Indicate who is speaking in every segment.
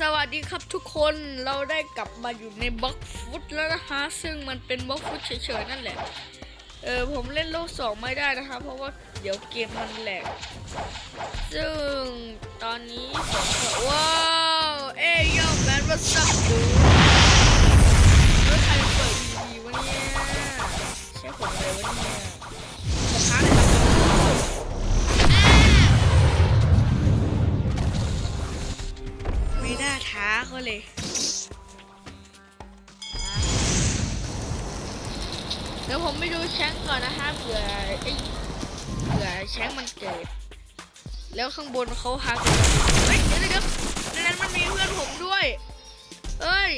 Speaker 1: สวัสดีครับทุกคนเราได้กลับมาอยู่ในบล็อกฟุตแล้วนะคะซึ่งมันเป็นบล็อกฟุตเฉยๆนั่นแหละ เออผมเล่นโลกสองไม่ได้นะคะ เพราะว่าเดี๋ยวเกมมันแหลกซึ่งตอนนี้ผมว้าวเอ้ยโยแมนวัสับดูแล้วใครเปิดทีวีวะเนี่ยใช่ผมเลยวะเนี่ย เขาเลย เดี๋ยวผมไปดูแชงก่อนนะคะเผื่อไอ้เผื่อแชงมันเกิด แล้วข้างบนเขาหาเฮ้ยเดี๋ยวเดี๋ยวในนั้นมันมีเพื่อนผมด้วยเอ้ย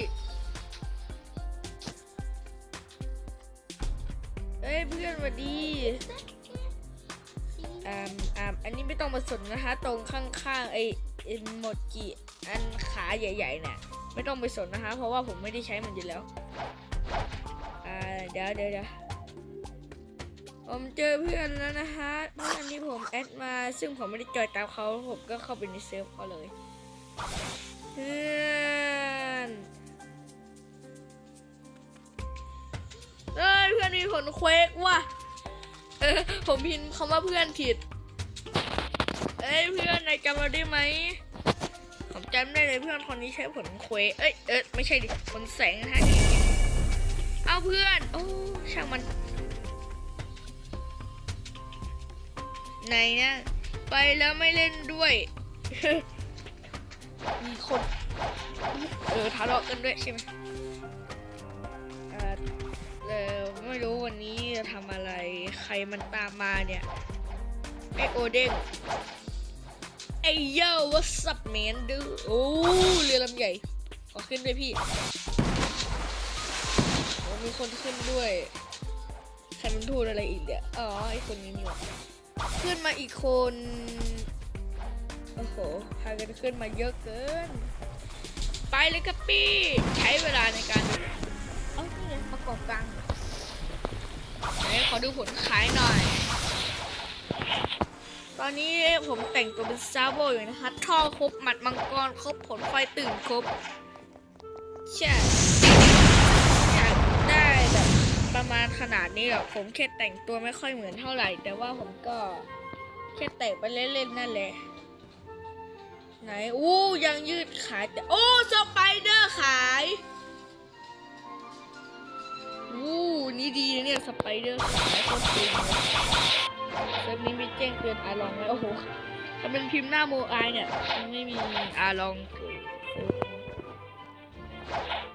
Speaker 1: เอ้ยเพื่อนสวัสดีอ่าอ่าอันนี้ไม่ต้องมาสนนะคะ ตรงข้างๆไอ้เอ็นโมจิอันขาใหญ่ๆเนี่ยไม่ต้องไปสนนะคะ เพราะว่าผมไม่ได้ใช้มันอยู่แล้วอ่าเดี๋ยวเดี๋ยวเดี๋ยวผมเจอเพื่อนแล้วนะฮะเพื่อนที่ผมแอดมา ซึ่งผมไม่ได้จอยตามเขาผมก็เข้าไปในเซิร์ฟเขาเลยเพื่อนเอ้ยเพื่อนมีผลเควกว่ะเออผมพิมพ์คำว่าเพื่อนผิด เอ้ยเพื่อนนายจำเราได้ไหมผมจำได้เลยเพื่อนคนนี้ใช้ผลเควเอ้ยเออไม่ใช่ดิผลแสงนะฮะเอาเพื่อน โอ้ช่างมันไหนนะ ไปแล้วไม่เล่นด้วย มีคน เออทะเลาะกันด้วยใช่ไหมเออเออไม่รู้วันนี้จะทำอะไร ใครมันตามมาเนี่ยไอโอเด้ง ไอโย่ what's up man ดูโอ้เรือลำใหญ่ ขอขึ้นด้วยพี่มีคนขึ้นด้วยใครมันพูดอะไรอีกเนี่ยอ๋อไอคนนี้นี่หว่าขึ้นมาอีกคน โอ้โหพากันขึ้นมาเยอะเกิน ไปเลยครับพี่ใช้เวลาในการเอ้านี่ไงประกอบกลางไหนขอดูผลขายหน่อย ตอนนี้ผมแต่งตัวเป็นซาโบอยู่นะคะท่อครบหมัดมังกรครบผลไฟตื่นครบใช่อยากได้แบบประมาณขนาดนี้หรอกผมแค่แต่งตัวไม่ค่อยเหมือนเท่าไหร่ แต่ว่าผมก็แค่แต่งไปเล่นๆนั่นแหละไหนอู้ยังยืดขายแต่โอ้สไปเดอร์ขายอู้นี่ดีนะเนี่ยสไปเดอร์ขายโคตรจริงเลย เซิร์ฟนี้ไม่แจ้งเตือนอาลองไหมโอ้โหถ้าเป็นพิมพ์หน้าโมไอเนี่ยมันไม่มีอาลองเกิด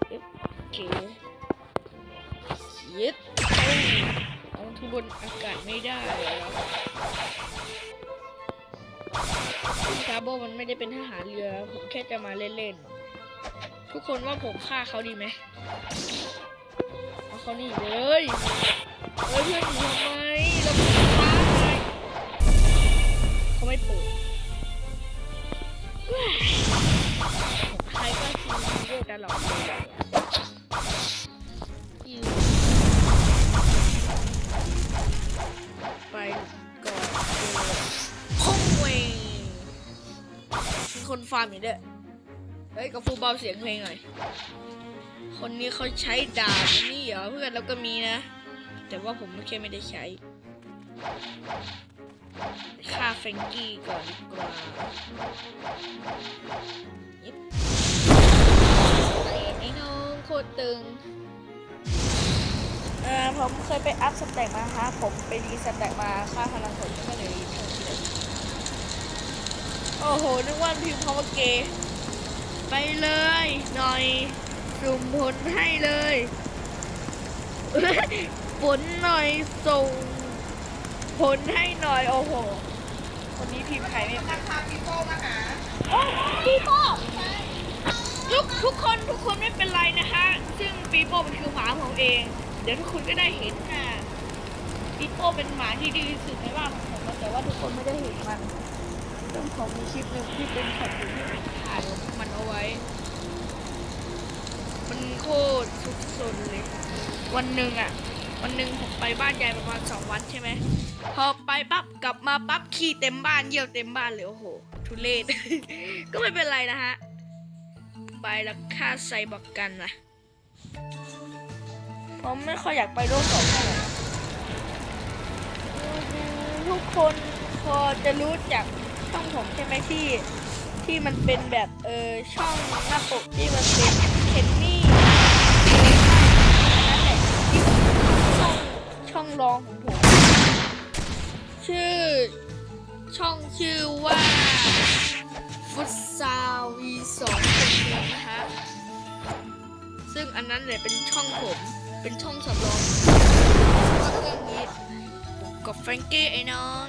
Speaker 1: เซิร์ฟเคยึดเอาทุบนอากาศไม่ได้แล้วคาร์โบมันไม่ได้เป็นทหารเรือ ผมแค่จะมาเล่นๆ ทุกคนว่าผมฆ่าเขาดีไหมเอาเขานี่เลยเฮ้ยเพื่อนหนีทำไมเรา ไม่เปิดผมใครก็ทีมด้วยตลอดเลยไปก่อนคงเวงมีคนฟาร์มอยู่ด้วยเฮ้ยกับฟูเบาเสียงเพลงหน่อย คนนี้เขาใช้ดาบนี่เหรอเพื่อนแล้วก็มีนะ แต่ว่าผมแค่ไม่ได้ใช้ ฆ่าแฟรงกี้ก่อนดีกว่าไอ้น้องโคตรตึงเออผมเคยไปอัพสแต็กมาฮะผมไปรีสแต็กมาค่าพลังผลก็เลยโอ้โห นึกว่าพิมพ์คำว่าเกย์ไปเลย หน่อยสุ่มผลให้เลย ผลหน่อยส่ง ผลให้หน่อยโอ้โห คนนี้พิมพ์ใครไม่เป็น
Speaker 2: พาพี่โป้มาหา
Speaker 1: โอ้ปีโป้ทุกทุกคนทุกคนไม่เป็นไรนะคะ ซึ่งปีโป้มันคือหมาของผมเอง เดี๋ยวทุกคนก็ได้เห็นค่ะปีโป้เป็นหมาที่ดีที่สุดในบ้านของผมแต่ว่าทุกคนไม่ได้เห็นมันซึ่งผมมีคลิปหนึ่งที่เป็นช็อตอยู่ที่ผมถ่ายมันเอาไว้ มันโคตรทุกซนเลย วันหนึ่งอะ วันหนึ่งผมไปบ้านยายประมาณสองวันใช่ไหมพอไปปั๊บกลับมาปั๊บขี้เต็มบ้านเยี่ยวเต็มบ้านเลยโอ้โหทุเรศ ก็ไม่เป็นไรนะฮะไปแล้วฆ่าไซบอร์กันล่ะผมไม่ค่อยอยากไปโลกสองเท่าไหร่ทุกคนพอจะรู้จักช่องผมใช่ไหมที่ ที่มันเป็นแบบเออช่องหน้าปกที่มันเป็นเคนนี่ รองของผม ชื่อ ช่องชื่อว่าฟุตซาวีสองคนเมืองนะฮะซึ่งอันนั้นเนี่ยเป็นช่องผม เป็นช่องสำรองก็เรื่องนี้กับแฟรงกี้ไอ้น้อง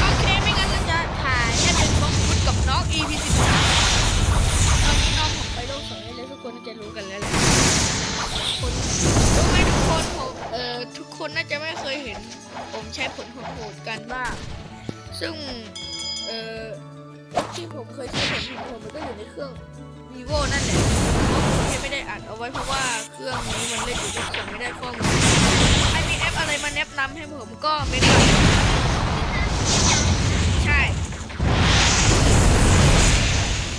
Speaker 1: โอเคไม่งั้นเราจะถ่ายให้เป็นบล็อกฟุตกับน้อง EP 13ตอนนี้น้องผมไปโลกสองแล้วทุกคนจะรู้กันแล้วแหละคน คนน่าจะไม่เคยเห็น ผมใช้ผลโหดกันบ้าง ซึ่ง เอ่อที่ผมเคยใช้ผลโหดมันก็อยู่ในเครื่อง vivo นั่นแหละผมแค่ไม่ได้อัดเอาไว้เพราะว่าเครื่องนี้มันเล่นอยู่ในเครื่องไม่ได้ข้อมูลใครมีแอปอะไรมาแนะนำให้ผมก็เมนต์มาใช่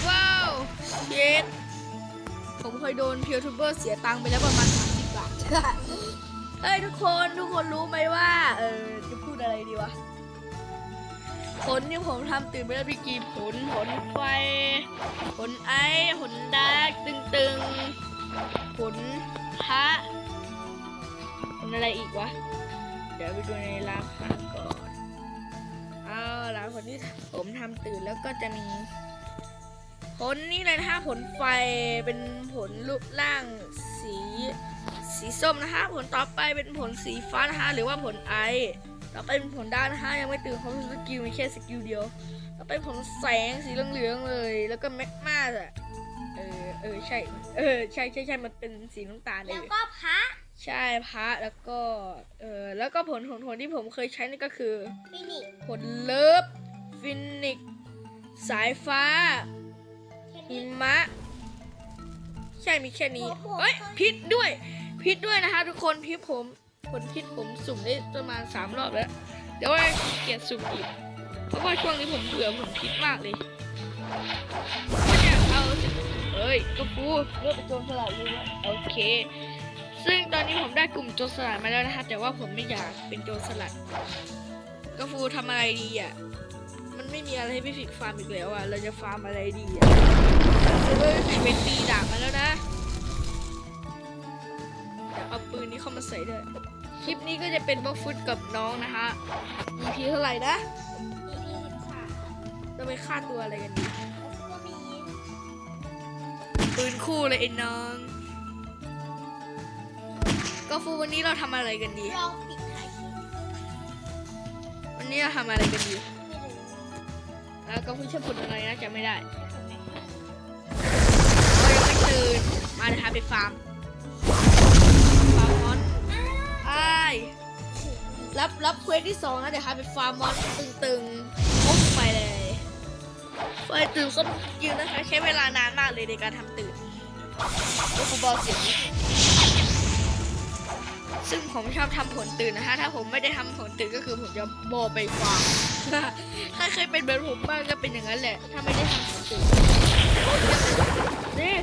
Speaker 1: ว้าวเย็ดผมเคยโดนเพียวทูบเบอร์เสียตังค์ไปแล้วประมาณ30บาท เฮ้ยทุกคนทุกคนรู้ไหมว่า เออจะพูดอะไรดีวะ ผลที่ผมทำตื่นไปแล้วพี่กีผล ผลไฟ ผลไอผลดาร์กตึงๆ ผลพระผลอะไรอีกวะ เดี๋ยวไปดูในราคาก่อน เอาล่ะผลที่ผมทำตื่นแล้วก็จะมี ผลนี้เลยนะคะผลไฟเป็นผลรูปร่างสี สีส้มนะคะผลต่อไปเป็นผลสีฟ้านะคะหรือว่าผลไอ ต่อไปเป็นผลด้านนะคะยังไม่ตื่นเขาสกิลมีแค่สกิลเดียวต่อไปผลแสงสีเหลืองๆเลย แล้วก็แมกมาอะเออเออใช่เออใช่ใช่ใช่มันเป็นสีน้ำตาลเล
Speaker 2: แล้ว
Speaker 1: ย
Speaker 2: ก็พระ
Speaker 1: ใช่พระแล้วก็เออแล้วก็ผลผลผลที่ผมเคยใช้นี่ก็คือ
Speaker 2: ฟินิก
Speaker 1: ผลเลิฟฟินิกสายฟ้า
Speaker 2: แค่
Speaker 1: หิ
Speaker 2: นี้
Speaker 1: มะใช่มีแค่นี้
Speaker 2: โอ้โห
Speaker 1: เฮ้ย พิษด้วย พิษด้วยนะคะทุกคนพิษผมผลพิษผมสุ่มได้ประมาณสามรอบแล้ว เดี๋ยวว่าเกียจสุ่มอีก เพราะว่าช่วงนี้ผมเบื่อผลพิษมากเลยก็จะเอาเฮ้ยกระปูเลือกเป็นโจรสลัดเลยโอเค ซึ่งตอนนี้ผมได้กลุ่มโจรสลัดมาแล้วนะคะ แต่ว่าผมไม่อยากเป็นโจรสลัดกระฟูทำอะไรดีอะมันไม่มีอะไรให้พี่ฟิกฟาร์มอีกแล้วอะ เราจะฟาร์มอะไรดีอะเฮ้ยเป็นตีดาบมาแล้วนะ เข้ามาใส่ด้วย คลิปนี้ก็จะเป็นบล็อกฟุตกับน้องนะคะ EP เท่าไหร่นะ
Speaker 2: มีที่สิบสาม
Speaker 1: เราไปฆ่าตัวอะไรกันดี
Speaker 2: แล้วก็มี
Speaker 1: ปืนคู่เลยไอ้น้อง ก็ฟูวันนี้เราทำอะไรกันดี
Speaker 2: ลองปิดท้ายคลิป
Speaker 1: วันนี้เราทำอะไรกันดี
Speaker 2: ไม่รู้
Speaker 1: แล้วก็ฟูชื่อผลอะไรนะจำไม่ได้
Speaker 2: ทำไมา
Speaker 1: ยังไม่ตื่น มาเลยค่ะไปฟาร์ม รับรับเควสที่สองนะเดี๋ยวค่ะไปฟาร์มมอนตึงๆพุ่งไปเลยไฟตื่นก็ยืนนะคะ ใช้เวลานานมากเลยในการทำตื่นก็ฟูบอลเสียงนิดนึงซึ่งผมชอบทำผลตื่นนะคะ ถ้าผมไม่ได้ทำผลตื่นก็คือผมจะโบไปฟาร์มถ้าเคยเป็นแบบผมบ้างก็เป็นอย่างนั้นแหละ ถ้าไม่ได้ทำผลตื่นนี่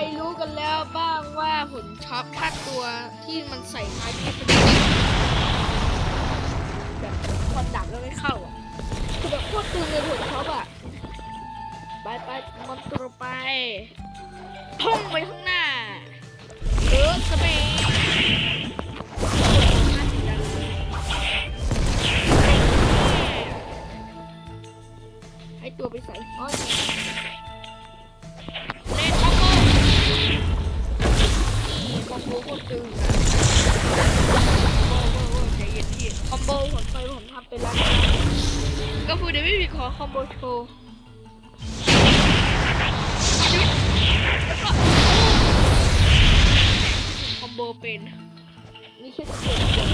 Speaker 1: รรู้กันแล้วบ้างว่าผลช็อปถ้าตัวที่มันใส่ท้ายที่เป็นแบบควันดับแล้วไม่เข้าอะคือแบบโคตรตึงเลยผลช็อปอะไปไปมันตัวไปพุ่งไปข้างหน้าเออสเปนให้ตัวไปใส่อ้อย บโคตรตึงอะโว้โว้โว้ใจเย็นพี่คอมโบผมเคยผมทำไปแล้ว ก็พูดเดี๋ยวไม่มีขอคอมโบโชว์คอมโบเป็นนี่แค่สเต็ปเดียว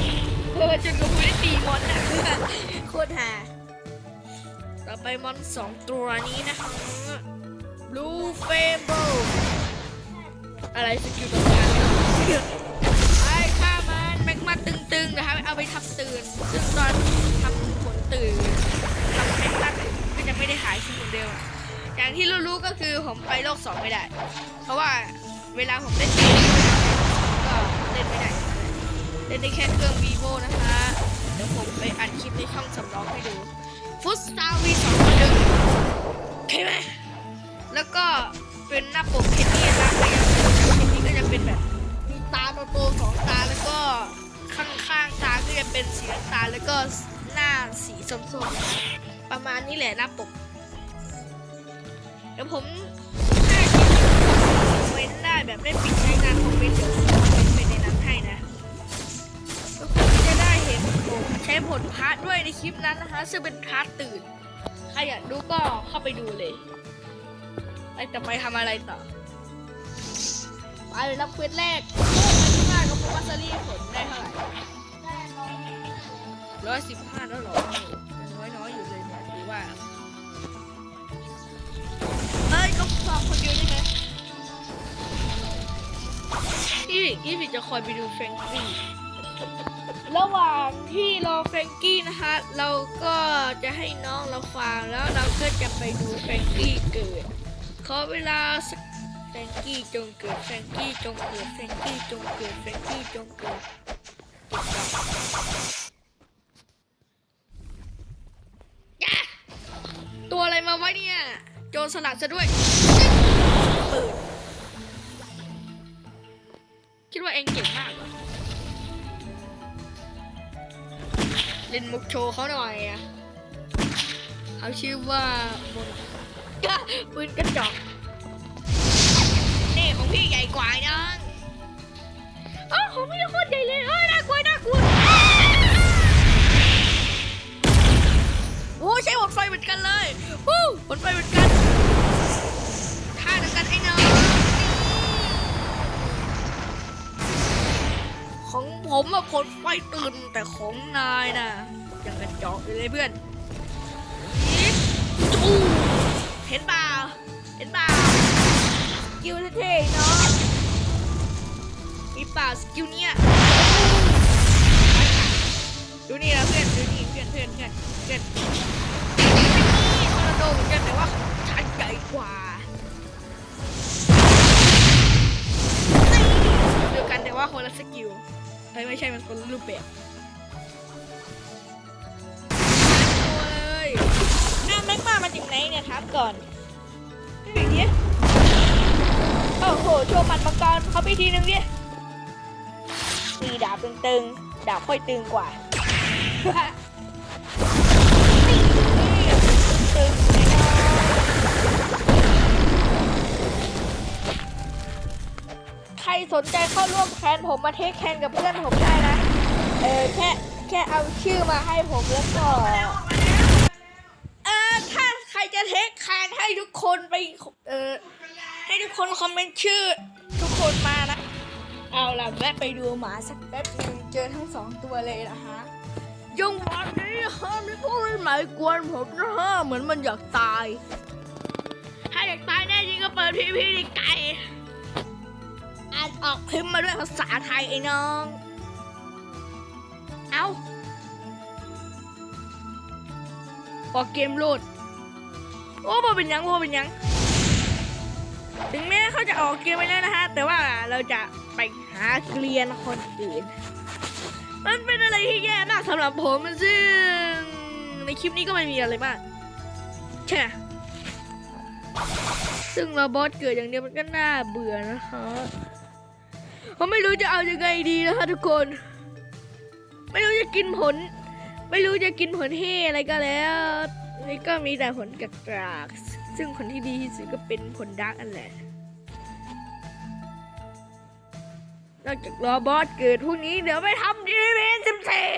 Speaker 1: เออจนก็พูดได้ตีมอนอะโคตรฮาต่อไปมอนสองตัวนี้นะคะ Blue Fable อะไรสกิลต่างๆ ไอ้ฆ่ามันแม็กมาตึงๆนะคะเอาไปทำตื่น ซึ่งตอนทำผลตื่นทำแม็กมาก็จะไม่ได้หายชิ้นเดิมอะอย่างที่รู้ๆก็คือผมไปโลกสองไม่ได้ เพราะว่าเวลาผมเล่นเกมก็เล่นไม่ได้เล่นได้แค่เครื่อง vivo นะคะเดี๋ยวผมไปอัดคลิปในช่องสำรองให้ดูฟุตสตาวีสองคนหนึ่งโอเคไหมแล้วก็เป็นหน้าปกเคนนี่นะแต่ยังเคนนี่ก็จะเป็นแบบ ตาโตๆสองตาแล้วก็ข้างๆตาก็จะเป็นสีน้ำตาลแล้วก็หน้าสีส้มๆประมาณนี้แหละหน้าปกเดี๋ยวผมถ้าคลิปเว้นได้แบบไม่ปิดใช้งานคอมเมนต์เดี๋ยวผมคอมเมนต์ไปในนั้นให้นะก็คงจะได้เห็นผมใช้ผลพาร์ทด้วยในคลิปนั้นนะคะ ซึ่งเป็นพาร์ทตื่นใครอยากดูก็เข้าไปดูเลยไปจะไปทำอะไรต่อไปเลยรับเควสแรก วัสลีผลได้เท่าไหร่
Speaker 2: ร้อย
Speaker 1: สิบห้าแล้วหรอน้อยน้อยๆอยู่เลยเนี่ยถือว่าเฮ้ยก็สอบคนเดียวใช่ไหมพี่พี่พี่จะคอยไปดูแฟรงกี้ระหว่างที่รอแฟรงกี้นะคะ เราก็จะให้น้องเราฟังแล้วเราก็จะไปดูแฟรงกี้เกิดขอเวลาสัก แฟรงกี้จงเกิดแฟรงกี้จงเกิดแฟรงกี้จงเกิดแฟรงกี้จงเกิดเก็บก่อนยะตัวอะไรมาไว้เนี่ย โจรสลัดซะด้วยปิดคิดว่าเองเก่งมากเหรอเล่นมุกโชว์เขาหน่อยอะเขาชื่อว่ามนกปืนกระจอก ของพี่ใหญ่กว่าน้องอ๋อของพี่โคตรใหญ่เลยเอ้ยน่ากลัวน่ากลัวโอ้ใช้หมดไฟเหมือนกันเลยวู้หมดไฟเหมือนกันท่าดียวกันไอ้น้องของผมอะผลไฟตื่นแต่ของนายน่ะยังกระจอกอยู่เลยเพื่อนเห็นเปล่าเห็นเปล่า กิลเท่ๆเนาะมีเปล่าสกิลเนี่ยดูนี่นะเพื่อนดูนี่เพื่อนเพื่อนเพื่อนเพื่อนนี่ทอร์นาโดเหมือนกันแต่ว่าชันใหญ่กว่าเดียวกันแต่ว่าคนละสกิลเฮ้ยไม่ใช่มันคนละรูปแบบตัวเลยน้าแม็กมามาจากไหนเนี่ยครับก่อน อ้โหโชว์หมัดมังกรเขาไปทีนึงดิมีดาบตึงๆ ดาบค่อยตึงกว่าตึงใครสนใจเข้าร่วมแคนผมมาเทคแคนกับเพื่อนผมได้นะ เออแค่แค่เอาชื่อมาให้ผมแล้วก็เออถ้าใครจะเทคแคนให้ทุกคนไป เออ ให้ทุกคนคอมเมนต์ชื่อ ทุกคนมานะ เอาล่ะแวะไปดูหมาสักแป๊บหนึงเจอทั้งสองตัวเลยนะคะยังวันนี้ฮะไม่พูดหมายกวนผมนะฮะเหมือนมันอยากตาย ถ้าอยากตายแน่จริงก็เปิดพีพีดิไก่อ่านออกพิมพ์มาด้วยภาษาไทยไอ้น้อง เอาพอเกมโหลด โอ้บอเป็นหยังบอเป็นหยัง ถึงแม้เขาจะออกเกมไปแล้วนะฮะ แต่ว่าเราจะไปหาเกลียนคนอื่น มันเป็นอะไรที่แย่มากสำหรับผมซึ่งในคลิปนี้ก็ไม่มีอะไรมากใช่ซึ่งเราบอสเกิดอย่างเดียวมันก็น่าเบื่อนะคะผมไม่รู้จะเอาอยังไงดีนะคะทุกคน ไม่รู้จะกินผล ไม่รู้จะกินผลเฮอะไรก็แล้ว นี่ก็มีแต่ผลกระกาก ซึ่งคนที่ดีที่สุดก็เป็นผลดักอันแหละนอกจากรอบอสเกิดพวกนี้เดี๋ยวไปทำดีเวนสิบสี่